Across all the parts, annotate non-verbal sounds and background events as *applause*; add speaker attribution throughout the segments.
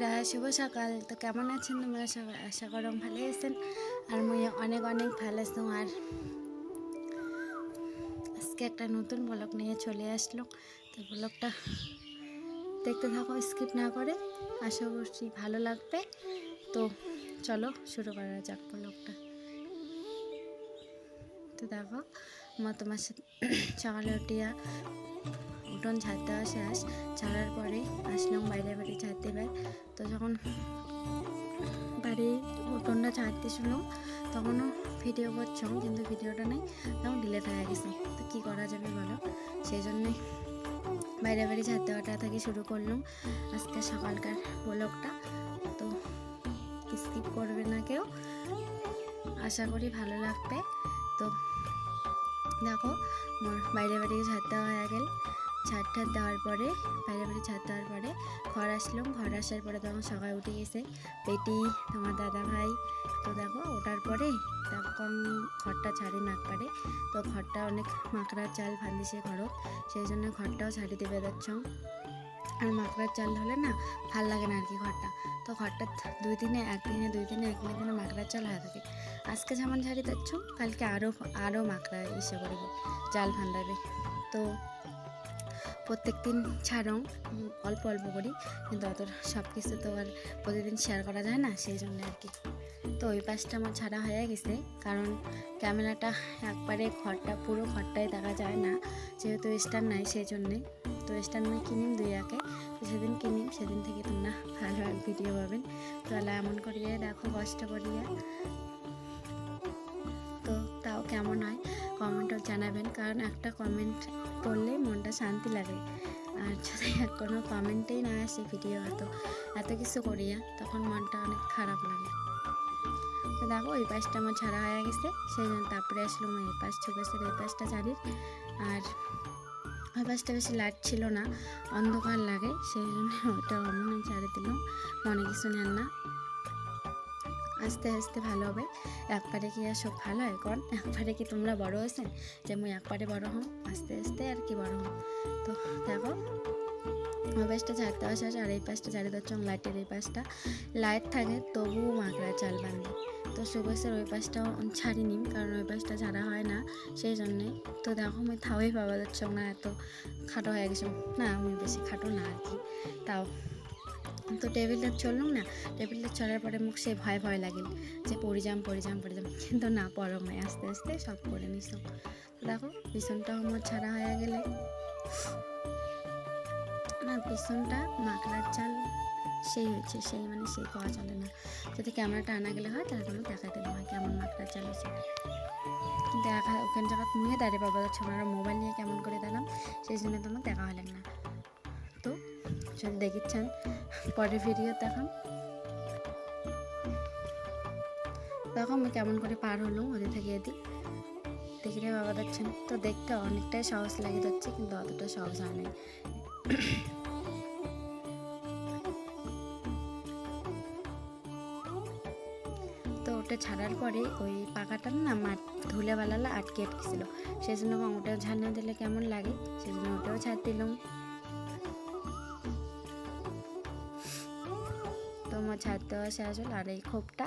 Speaker 1: বন্ধুরা, শুভ সকাল। তো কেমন আছেন তোমরা সবাই? আশা করম ভালো আছেন আর মুই অনেক অনেক ভালো আছো। আর আজকে একটা নতুন ব্লগ নিয়ে চলে আসলো। তো ব্লগটা দেখতে থাকো, স্কিপ না করে। আশা করছি ভালো লাগবে। তো চলো শুরু করা যাক ব্লগটা। তো দেখো, মা তোমার সাথে *clears throat* সকালে উঠিয়া উঠোন ঝাড় দেওয়া শেষ ছাড়ার পরে আসলাম বাইরে বাড়ি ঝাড়তে পার তো যখন বাড়ি উঠোনটা ঝাড়তে শুনলাম তখনও ভিডিও করছিলাম, কিন্তু ভিডিওটা নেই, তখন ডিলেট হয়ে গেছে। তো কী করা যাবে বলো? সেই জন্যে বাইরে বাড়ি ঝাড় দেওয়াটা থেকে শুরু করলাম আজকে সকালকার ব্লগটা তো স্কিপ করবে না কেউ। আশা করি ভালো লাগবে। তো দেখো মোর বাইরে বাড়ি ঝাড় দেওয়া হয়ে গেল। ঝাড় ঠাড় দেওয়ার পরে, বাইরে বাইরে ছাদ দেওয়ার পরে ঘর আসলাম। ঘর আসার পরে তখন সকাল উঠে গেছে পেটি, তোমার দাদা ভাই। তো দেখো, ওঠার পরে তখন ঘরটা ছাড়ি নাক পারে তো ঘরটা অনেক মাকড়ার চাল ফান্দিছে ঘরত সেই জন্য ঘরটাও ছাড়ি দেবে যাচ্ছ আর মাকড়ার চাল হলে না ভালো লাগে না আর কি ঘরটা। তো ঘরটা দুই দিনে একদিনে দুই দিনে একদিনে দিনে মাকড়ার চাল হয়ে থাকে। আজকে যেমন ঝাড়ি দিচ্ছ কালকে আরও আরও মাকড়া ইসে করবে জাল ফান্দাবে তো প্রত্যেক দিন ছাড়ং অল্প অল্প করি। কিন্তু অত সব কিছু তো আর প্রতিদিন শেয়ার করা যায় না, সেই জন্য আর কি। তো ওই পাশটা আমার ছাড়া হয়ে গেছে। কারণ ক্যামেরাটা একবারে ঘরটা, পুরো ঘরটাই দেখা যায় না। যেহেতু স্ট্যান্ড নাই সেই জন্যে। তো স্ট্যান্ড আমি কিনিম দুই তো সেদিন কিনিম, সেদিন থেকে তোমরা ভালো ভিডিও পাবেন তাহলে এমন করিয়ে দেখো কষ্ট করিয়ে। তো তাও কেমন হয়? কমেন্টও জানাবেন, কারণ একটা কমেন্ট করলে মনটা শান্তি লাগে। আর যদি কোনো কমেন্টেই না আসে ভিডিও, এত এত কিছু করিয়া, তখন মনটা অনেক খারাপ লাগে। তো দেখো, এই পাশটা আমার ছাড়া হয়ে গেছে, সেই জন্য তারপরে আসলো আমার এই পাশ চোখের এই পাশটা ছাড়ির আর ওই পাশটা বেশি লাইট ছিল না, অন্ধকার লাগে, সেই জন্য ওটা অমন ছাড়ে দিলাম মনে কিছু নেন না। আস্তে আস্তে ভালো হবে। একবারে কি আর সব ভালো হয়? কন? একবারে কি তোমরা বড় হয়েছেন? যে মুই একবারে বড় হম? আস্তে আস্তে আর কি বড় হম? তো দেখো ওই পাশটা ঝাড়তে আসা আর এই পাশটা ঝাড়ে দিচ্ছ লাইটের এই পাশটা। লাইট থাকে তবুও মাকড়া চাল বাঁধে তো সুগসের ওই পাশটাও ছাড়ি নিম কারণ ওই পাশটা ছাড়া হয় না সেই জন্যে। তো দেখো আমি থাওই পাওয়া যাচ্ছ না, এত খাটো হয়ে গেছে। না আমি বেশি খাটো না আর কি। তাও তো টেবিলটা চললাম না টেবিলটা চলার পরে মুখ সে ভয় ভয় লাগিল যে পড়ে যাম পড়ে যাম পড়ে যাম কিন্তু না পরম আস্তে আস্তে সব করে নিস দেখো, পিছনটাও আমার ছাড়া হয়ে গেলে। না, পিছনটা মাকড়ার চাল, সেই হয়েছে, সেই মানে সেই পাওয়া চলে না। যদি ক্যামেরাটা আনা গেলে হয়, তাহলে তোমার দেখা দিলে হয় কেমন মাকড়ার চাল হয়েছে। দেখা, ওখান জায়গা মুয়ে দাঁড়িয়ে পাবো যাচ্ছে ওনারা মোবাইল নিয়ে কেমন করে দিলাম সেই জন্য তোমার দেখা হলেন না। যদি দেখিচ্ছেন। পরের ভিডিও দেখাম। দেখো আমি কেমন করে পার হলো ওদের থেকে এদিক। দেখলে বাবা যাচ্ছেন তো দেখতে অনেকটাই সহজ লাগে যাচ্ছে কিন্তু অতটা সহজ হয় নাই। তো ওটা ছাড়ার পরে ওই পাকাটা না মাঠ ধুলে বালালা আটকে আটকেছিল। সেই জন্য ওটা ঝাড় না দিলে কেমন লাগে? সেই জন্য ওটাও ছাড় দিলাম। আমার ছাড় দেওয়া শেষ হলো আর এই খোপটা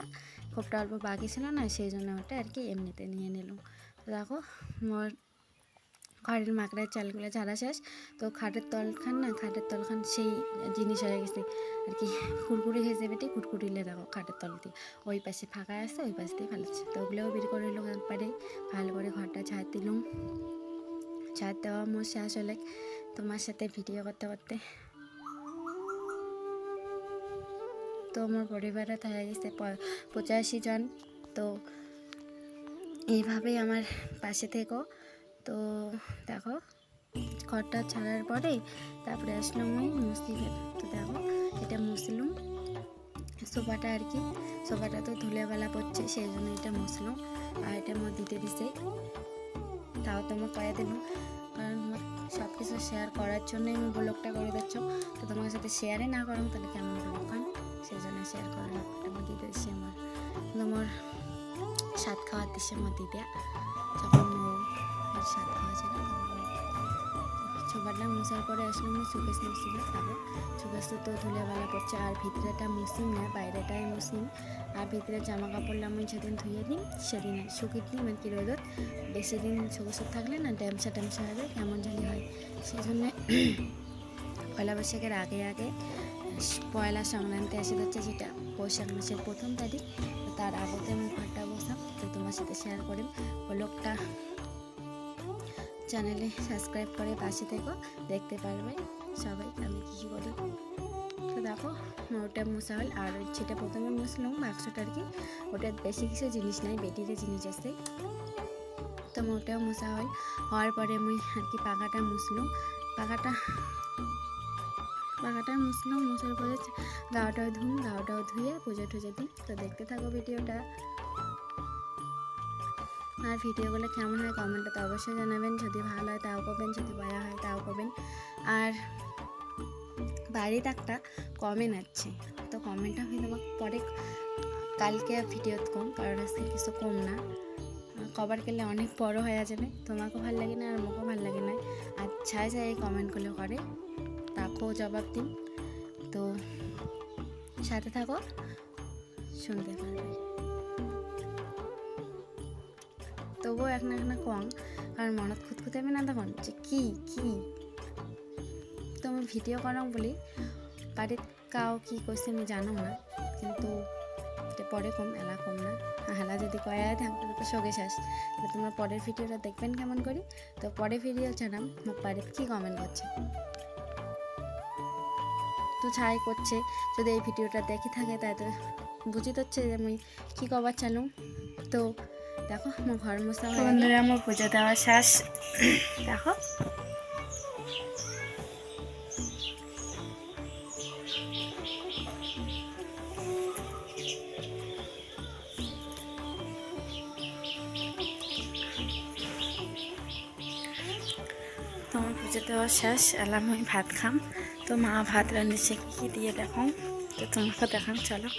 Speaker 1: খোপটা অল্প বাকি ছিল না, সেই জন্য ওটা আর কি এমনিতে নিয়ে নিলাম। দেখো, মোর ঘরের মাকড়ার চালগুলো ঝাড়া শেষ, তো খাটের তলখান না, খাটের তলখান সেই জিনিস হয়ে গেছে, আর কি কুরকুরি হয়েছে বেটে কুরকুরিলে দেখো খাটের তল দিয়ে। ওই পাশে ফাঁকা আছে, ওই পাশ দিয়ে ফেলেছে। তো ওগুলোও বের করে এলো একবারে, ভালো করে ঘরটা ঝাড় দিলুম। ঝাড় দেওয়া মোর শেষ হলে তোমার সাথে ভিডিও করতে করতে তো আমার পরিবারে হয়ে গেছে পঁচাশি জন। তো এইভাবেই আমার পাশে থেকো। তো দেখো, ঘরটা ছাড়ার পরে তারপরে আসলাম ওই মুসলিমের তো দেখো, এটা মুসলুম সোফাটা আর কি। সোফাটা তো ধুলেবেলা পড়ছে, সেই জন্য এটা মুসলুম। আর এটা আমার দিতে দিছে তাও তো আমার কয়ে দিলাম কারণ সব কিছু শেয়ার করার জন্যই আমি ব্লগটা করে দিচ্ছ। তো তোমার সাথে শেয়ারে না করো, তাহলে কেমন হয় সেই জন্য শেয়ার করে আমার দিতে দিচ্ছে আমার আমার স্বাদ খাওয়ার দিচ্ছে আমার দিদিয়া যখন স্বাদ খাওয়া ছবি বাটলাম মুছার পরে আসলাম আমি সুকেশ মুছিলে তারপর সুকেশ তো ধুলেবেলা পড়ছে, আর ভিতরেটা মুসিম না, বাইরেটাই মুসিম আর ভিতরে জামা কাপড় আমি যেদিন ধুয়ে দিই, সেদিন শুকিয়ে দিই মানে কি রোদত। বেশি দিন সুকেশ থাকলে না ড্যামসা ট্যামসা হবে, কেমন জানি হয়। সেই জন্যে *clears throat* পয়লা বৈশাখের আগে আগে পয়লা সংক্রান্তি আসে যাচ্ছে যেটা বৈশাখ মাসের প্রথম তারিখ তার আগতে আমি ঘরটা বসাম, তো তোমার সাথে শেয়ার করি ব্লগটা চ্যানেলে সাবস্ক্রাইব করে পাশে থেকো, দেখতে পারবে সবাই আমি কী করি। তো দেখো ওটা মশা হল, আর যেটা প্রথমে মুছলাম বাক্সটা আর কি, ওটা বেশি কিছু জিনিস নাই বেটিরে জিনিস আছে। তো ওটাও মশা হল, হওয়ার পরে আমি আর কি পাখাটা মুছলাম, পাখাটা পাখাটা মুছলাম মুছার পরে গাওটাও ধুম, গাওটাও ধুয়ে পুজো টুজো দিই। তো দেখতে থাকো ভিডিওটা। আর ভিডিওগুলো কেমন হয় কমেন্টে তো অবশ্যই জানাবেন। যদি ভালো হয় তাও করবেন, যদি ভয়া হয় তাও করবেন। আর বাড়িতে একটা কমেন্ট আছে। তো কমেন্টটা আমি তোমাকে পরে কালকে ভিডিও কম কারণ আজকে কিছু কম না। কবার গেলে অনেক বড় হয়ে যাবে। তোমাকেও ভালো লাগে না আর আমাকেও ভালো লাগে না। আর ছায় ছায় কমেন্টগুলো করে। তাকেও জবাব দিন। তো সাথে থাকো, শুনতে পারবে তবুও এক না এক না কম কারণ মনত খুঁতখুতে হবে না তখন যে কি কি? তো আমি ভিডিও করাম বলি, বাড়ির কাও কি করছে আমি জানো না, কিন্তু পরে কম, এলা কম না। হেলা যদি কয়া থাকলে তো সগে শেষ তো তোমরা পরের ভিডিওটা দেখবেন কেমন করি। তো পরের ভিডিও জানাম বাড়িতে কী কমেন্ট করছে? তো ছাই করছে। যদি এই ভিডিওটা দেখে থাকে তাই তো বুঝি হচ্ছে যে আমি কী কবার চালু। তো দেখো, আমার ঘর মোছা
Speaker 2: বন্ধুরা, আমার পুজো দেওয়া শেষ।
Speaker 1: দেখো।
Speaker 2: তো আমার পুজো দেওয়া শেষ। এলাম, আমি ভাত খাম। তো মা ভাত রান্ধিছে কি দিয়ে দেখাম তো তোমাকে দেখাম চলো।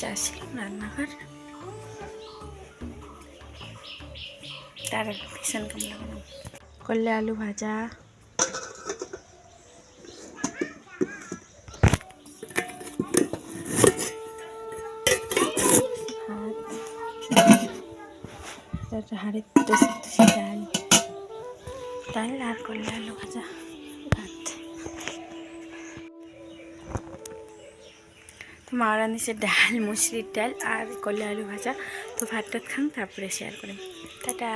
Speaker 2: যাচ্ছিলাম রান্নাঘর। তার ভীষণ কম লাগানো করলে আলু ভাজা। ভাত। ডাল আর করলে আলু ভাজা ভাত। তো মা রান্ধিছে ডাল মুসরির ডাল আর করলে আলু ভাজা। তো ভাতটা খান, তারপরে শেয়ার করি। টাটা।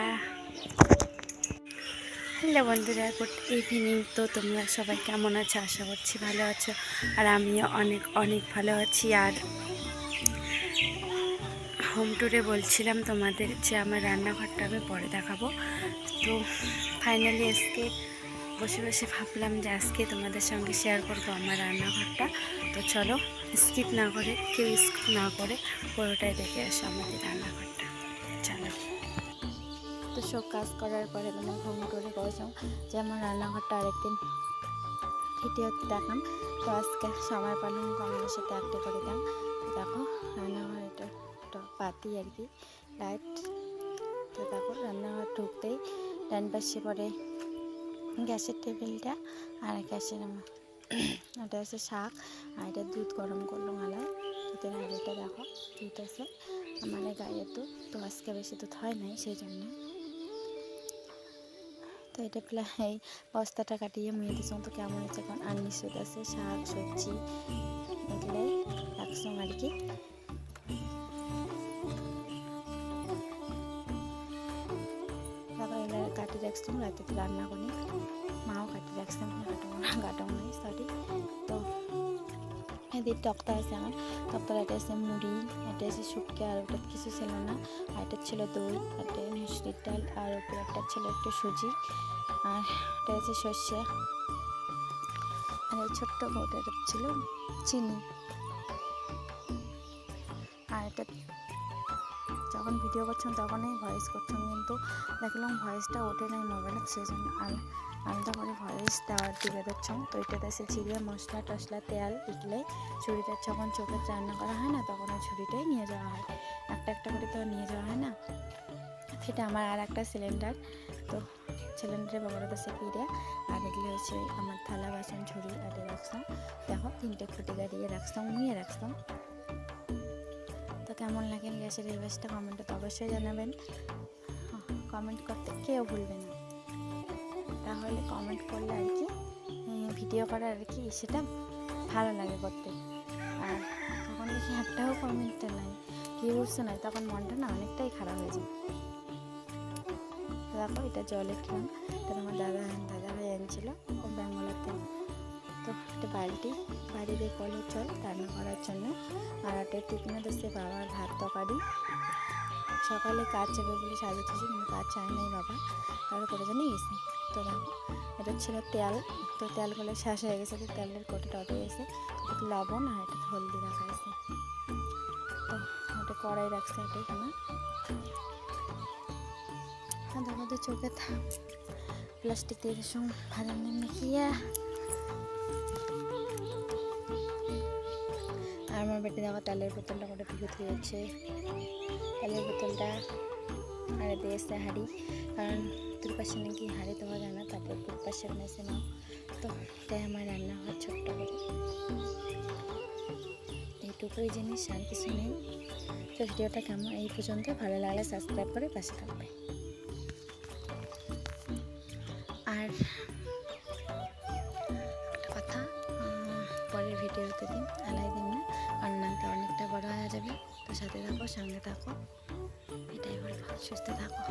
Speaker 2: হ্যালো বন্ধুরা, গুড ইভিনিং তো তোমরা সবাই কেমন আছো? আশা করছি ভালো আছো। আর আমিও অনেক অনেক ভালো আছি। আর হোম ট্যুরে বলছিলাম তোমাদের যে আমার রান্নাঘরটা আমি পরে দেখাবো। তো ফাইনালি আজকে বসে বসে ভাবলাম যে আজকে তোমাদের সঙ্গে শেয়ার করব আমার রান্নাঘরটা। তো চলো স্কিপ না করে, কেউ স্কিপ না করে পুরোটাই দেখে আসো আমাদের রান্নাঘরটা। চলো।
Speaker 1: তো সব কাজ করার পরে তোমার হোম টুরে করেছিলাম যে আমার রান্নাঘরটা আরেকদিন ভিডিও দেখাম। তো আজকে সময় পেলাম কমের সাথে একটা করে দাম দেখো, রান্নাঘর পাতি আর কি। লাইট তো দেখো রান্নাঘর ঢুকতেই ডান পাশে পরে গ্যাসের টেবিলটা আর গ্যাসের আমার *clears throat* ওটা আছে শাক আর এটা দুধ গরম করল আলাদা দুধের হাঁড়িটা দেখো, দুধ আছে। আমার গায়ের দুধ, তো আজকে বেশি দুধ হয় নাই সেই জন্য তো এটা এই বস্তাটা কাটিয়ে মুয়ে দিয়েছিলাম তো কেমন হচ্ছে এখন? আন্নি সুদ আছে শাক, সবজি, এগুলাই রাখছিলাম আর কি। রাখছিলাম, রাতে রান্না করি মাও কাটি রাখছিলাম কাটাও না সরি তো এদের তক্তা আছে আমার। তক্তার এটা আছে মুড়ি এটা আছে শুটকি, আর ওটা কিছু ছিল না। আর এটা ছিল দই, একটা মিষ্টির ডাল, আর উপরে একটা ছিল একটু সুজি, আর এটা আছে সর্ষে। আর এই ছোট্ট বউটা ছিল চিনি। আর এটা যখন ভিডিও করছিলাম তখনই ভয়েস করছিলাম কিন্তু দেখলাম ভয়েসটা ওঠে নাই মোবাইলে সেই জন্য আর আলাদা করে ভয়েস দেওয়ার দিকে দিচ্ছিলাম তো এটাতে আছে জিরে মশলা টশলা তেল এগুলো ছুরিটা যখন চোখে রান্না করা হয় না, তখন ওই ছুরিটাই নিয়ে যাওয়া হয়। একটা একটা করে তো নিয়ে যাওয়া হয় না। সেটা আমার আর একটা সিলিন্ডার তো সিলিন্ডারে বাবার কাছে পিড়ে, আর এগুলো হচ্ছে আমার থালা, বাসন ঝুড়ি আর রাখতাম দেখো, তিনটে খুঁটি গাড়িয়ে রাখতাম মুইয়ে রাখতাম তো কেমন লাগে গ্যাসের এই কমেন্টে তো অবশ্যই জানাবেন। কমেন্ট করতে কেউ ভুলবে না। তাহলে কমেন্ট করলে আর কি ভিডিও করা আর কি সেটা ভালো লাগে করতে। আর তখন দেখি একটাও কমেন্টটা নাই। কি উঠছে না, তখন মনটা না অনেকটাই খারাপ হয়ে যায়। দেখো, এটা জলে কিলাম এটা আমার দাদা দাদা ভাই আনছিল ও ব্যাঙ্গলাতে তো একটা বালতি বাড়ি দিয়ে কলের জল রান্না করার জন্য। আর একটা টিফিনে দিচ্ছে বাবার ভাত তরকারি। সকালে কাজ যাবে বলে সাজিয়েছি কিন্তু কাজ চায় নাই বাবা। তার করে জন্য গেছি তো এটা ছিল তেল। তো তেল তেলগুলো শেষ হয়ে গেছে, তো তেলের কোটোটা উঠে গেছে একটু লবণ আর এটা হলদি রাখা আছে তো ওটা কড়াই রাখছে এটা এখানে। আর দেখো তো চোখে প্লাস্টিক দিয়ে সঙ্গে ভালো নেমে কিয়া আর আমার বেটে দেখো তেলের বোতলটা করে ভিজে দিয়েছে তেলের বোতলটা হাড়ে দিয়েছে হাঁড়ি। কারণ তোর পাশে নাকি হাঁড়ি দেওয়া যায় না, তারপর তোর পাশে মেসে নাও তো তাই আমার রান্নাঘর ছোট্ট করে। এইটুকুই জিনিস, আর কিছু নেই। তো ভিডিওটা কেমন? এই পর্যন্ত। ভালো লাগলে সাবস্ক্রাইব করে পাশে থাকবে। আর একটা কথা পরের ভিডিওতে দিন। আলাই বড় হয়ে যাবে। তো সাথে থাকো সঙ্গে থাকো। এটাই বলব। সুস্থ থাকো।